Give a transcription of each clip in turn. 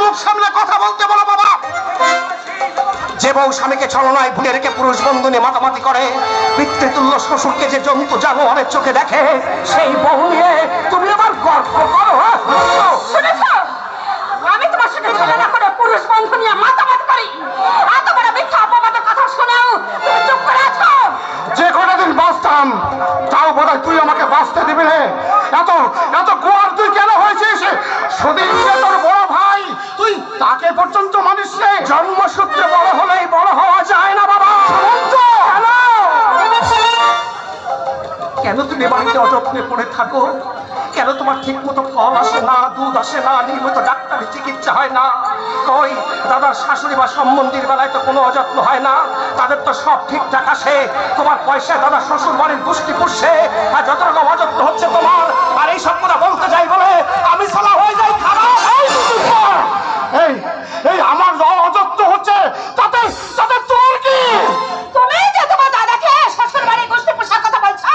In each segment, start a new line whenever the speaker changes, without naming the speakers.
মুখ সামলে কথা বলতে বলো বাবা। যে বউ স্বামীকে ছলনায় ভুলে রেখে পুরুষ বন্ধু নিয়ে মাতামাতি করে পিতৃতুল্য শ্বশুরকে যে জন্তু জানোয়ারের চোখে দেখে সেই বউ নিয়ে তুমি আবার গর্ব করো হ্যাঁ?
শুনেছ? আমি তোমার করে পুরুষ বন্ধু নিয়ে মাতামাত করি। এত বড় মিথ্যা অপবাদের কথা শুনেও। তুমি চুপ করে আছো?
যে কটা দিন বাঁচতাম তাও বোধ তুই আমাকে বাঁচতে দিবি রে এত এত গোয়ার তুই কেন হয়েছিস? সুদীপ তোর বড় ভাই তুই তাকে পর্যন্ত মানিস রে জন্মসূত্রে বড় হলেই বড় হওয়া যায় না বাবা। কেন তুমি বাড়িতে অযত্নে পড়ে থাকো? কেন তোমার ঠিক মতো ফল আসে না, দুধ আসে না, নিয়মিত ডাক্তারি চিকিৎসা হয় না? কই, দাদার শাশুড়ি বা সম্বন্ধীর বেলায় তো কোনো অযত্ন হয় না? তাদের তো সব ঠিকঠাক আসে তোমার পয়সায় দাদা শ্বশুর বাড়ির গোষ্ঠী পুষছে। আর যত রকম অযত্ন হচ্ছে তোমার, আর এই সব কথা বলতে যাই বলে আমি সালা হয়ে যাই খারাপ এই চুপ কর। এই এই আমার অযত্ন হচ্ছে তাতে তাতে তোর কি?
তুমি যে তোমার দাদাকে শ্বশুর বাড়ি গোষ্ঠী পোষার কথা বলছো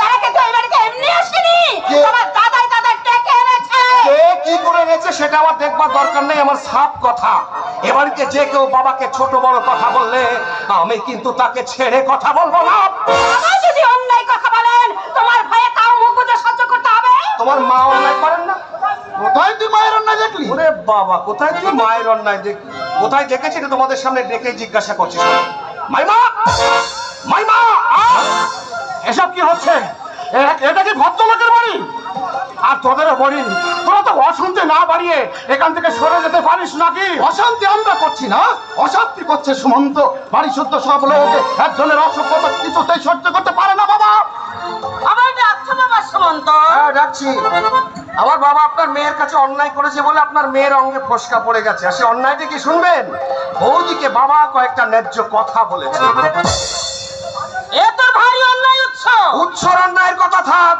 তারা কিন্তু এই বাড়িতে এমনি আসেনি। তোমার দাদাই দাদা ডেকে এনেছে।
কে কি করে এনেছে সেটা আমার দেখবার দরকার নেই আমার সাফ কথা। এ বাড়িতে যে কেউ বাবাকে ছোট বড় কথা বললে আমি কিন্তু তাকে ছেড়ে কথা বলব না।
আমার যদি অন্যায় কথা বলেন তোমার ভয়ে তাও মুখ বুজে সহ্য করতে হবে?
তোমার মা অন্যায় করেন কোথায় তুই মায়ের অন্যায় দেখলি? ওরে বাবা কোথায় তুই মায়ের অন্যায় দেখলি কোথায় দেখেছি এটা তোমাদের সামনে ডেকে জিজ্ঞাসা করছিস মাইমা! মাইমা! এসব কি হচ্ছে? এটা কি ভদ্রলোকের বাড়ি? আর তোদের বাড়ি? তোরা তো অশান্তি না বাড়িয়ে এখান থেকে সরে যেতে পারিস নাকি? অশান্তি আমরা করছি না। অশান্তি করছে সুমন্ত। বাড়ি শুদ্ধ সব লোক একজনের অসভ্যতা কিছুতেই সহ্য করতে পারে না বাবা।
আমার ডাকছো বাবা সুমন্ত?
হ্যাঁ ডাকছি। আমার বাবা আপনার মেয়ের কাছে অন্যায় করেছে বলে আপনার মেয়ের অঙ্গে ফসকা পড়ে গেছে। আর সে অন্যায়টা কি শুনবেন? বৌদিকে বাবা কয়েকটা ন্যায্য কথা বলেছে। উৎসর অন্যায়ের কথা থাক।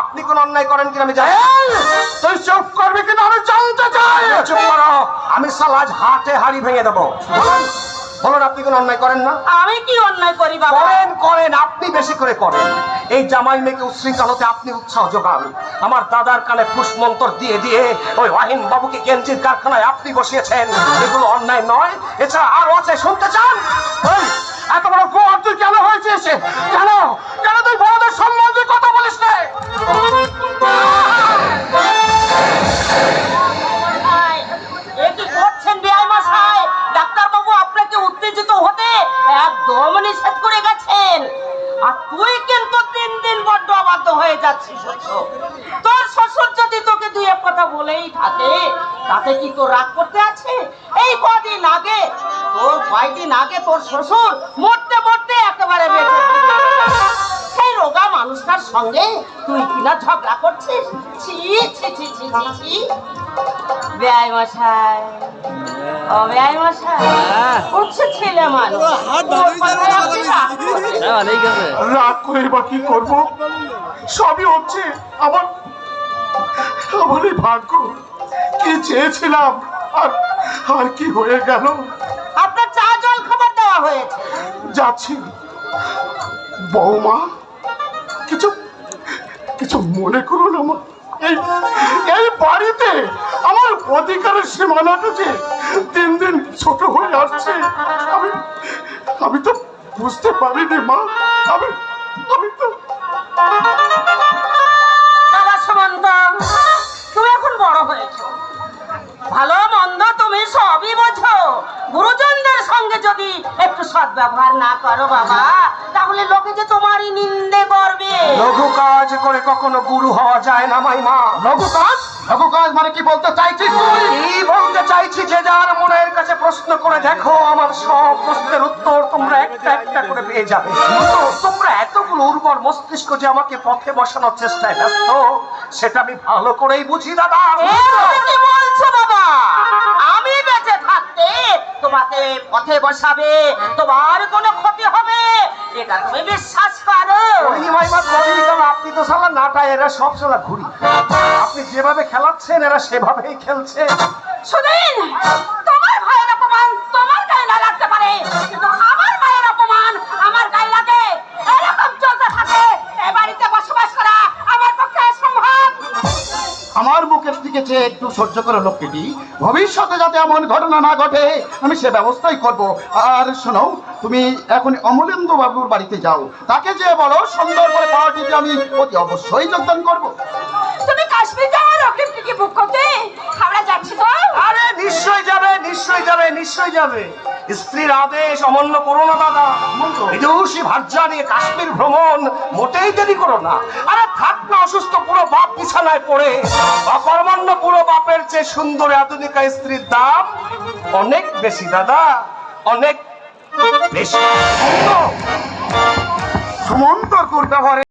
আপনি কোন অন্যায় করেন কিনা আমি জানি তুই চুপ করবি কিনা? আমি জানতে চাই। চুপ করো। আমি সাল আজ হাতে হাড়ি ভেঙে দেবো। বলুন আপনি কোন অন্যায় করেন না?
আমি কি অন্যায় করি বাবা?
করেন করেন আপনি বেশি করে করেন। এই জামাই মেয়েকে উশৃঙ্খল হতে আপনি উৎসাহ যোগান। আমার দাদার কানে ফুসমন্তর দিয়ে দিয়ে ওই ওয়াহিন বাবুকে গেঞ্জির কারখানায় আপনি বসিয়েছেন। এগুলো অন্যায় নয় এছাড়া আরও আছে শুনতে চান? এত বড় তুই কেন হয়েছিস কেন? কেন তুই বড়দের সম্বন্ধে
তুই কিন্তু দিন দিন বড্ড অবাধ্য হয়ে যাচ্ছিস। তোর শ্বশুর যদি তোকে দুই এক কথা বলেই থাকে তাতে কি তোর রাগ করতে আছে? এই কদিন আগে তোর কয়দিন আগে তোর শ্বশুর মরতে মরতে একেবারে বেঁচে সেই রোগা মানুষটার সঙ্গে তুই কিনা ঝগড়া করছিস? ছি ছি ছি ছি ছি ছি। বেআই মশাই ও বেআই মশাই। উঠছে ছেলে মানুষ। রাগ
করে বা কি করব? সবই হচ্ছে আমার আমার এই ভাগ্য। কি চেয়েছিলাম আর আর কি হয়ে গেল?
আপনার চা জল খাবার দেওয়া হয়েছে।
যাচ্ছি। বৌমা কিছু কিছু মনে করো না মা এই এই বাড়িতে আমার অধিকারের সীমানাটা যে দিন দিন ছোট হয়ে আসছে। আমি আমি তো বুঝতে পারিনি মা আমি আমি তো
সদ্ব্যবহার না করো বাবা। তাহলে লোকে যে তোমারই নিন্দে করবে।
লঘু কাজ করে কখনো গুরু হওয়া যায় না মাইমা। লঘু কাজ? লঘু কাজ মানে কি বলতে চাইছিস তুই কি বলতে চাইছি যে যার মনের কাছে প্রশ্ন করে দেখো আমার সব প্রশ্নের উত্তর তোমরা একটা একটা করে পেয়ে যাবে। তোমরা এতগুলো উর্বর মস্তিষ্ক যে আমাকে পথে বসানোর চেষ্টায় ব্যস্ত সেটা আমি ভালো করেই বুঝি দাদা।
কি বলছো বাবা? তোমাকে পথে বসাবে তোমার কোনো ক্ষতি হবে। এটা তুমি বিশ্বাস করো।
আপনি তো সালা নাটা এরা সব সালা ঘুরি আপনি যেভাবে খেলাচ্ছেন এরা সেভাবেই খেলছে।
শুনিন তোমার ভাইয়ের অপমান তোমার গায়ে না লাগতে পারে কিন্তু আমার মায়ের অপমান আমার গায়ে লাগে। এরকম চলতে থাকে এ বাড়িতে বসবাস করা আমার পক্ষে সম্ভব
আমার মুখের দিকে
চেয়ে একটু সহ্য করো লোকটি ভবিষ্যতে যাতে এমন ঘটনা না ঘটে, আমি সে ব্যবস্থাই করব। আর শোনো, তুমি এখন অমলেন্দু বাবুর বাড়িতে যাও। তাকে যে বলো, সুন্দর করে পার্টিতে আমি অতি অবশ্যই যোগদান করব।
তুমি কাশ্মীর যাওয়ার টিকিট বুক করতে? হাওড়া যাচ্ছি তো।
নিশ্চয় যাবে নিশ্চয় যাবে নিশ্চয় যাবে। স্ত্রীর আদেশ অমান্য করো না, দাদা। বিদুষী ভার্যা নিয়ে কাশ্মীর ভ্রমণ মোটেই দেরি করো না। আরে থাক না, অসুস্থ পুরো বাপ বিছানায় পড়ে। অকর্মণ্য পুরো বাপের চেয়ে সুন্দর আধুনিকা স্ত্রীর দাম অনেক বেশি, দাদা। অনেক বেশি।
সুমন্তর তোর ব্যবহারে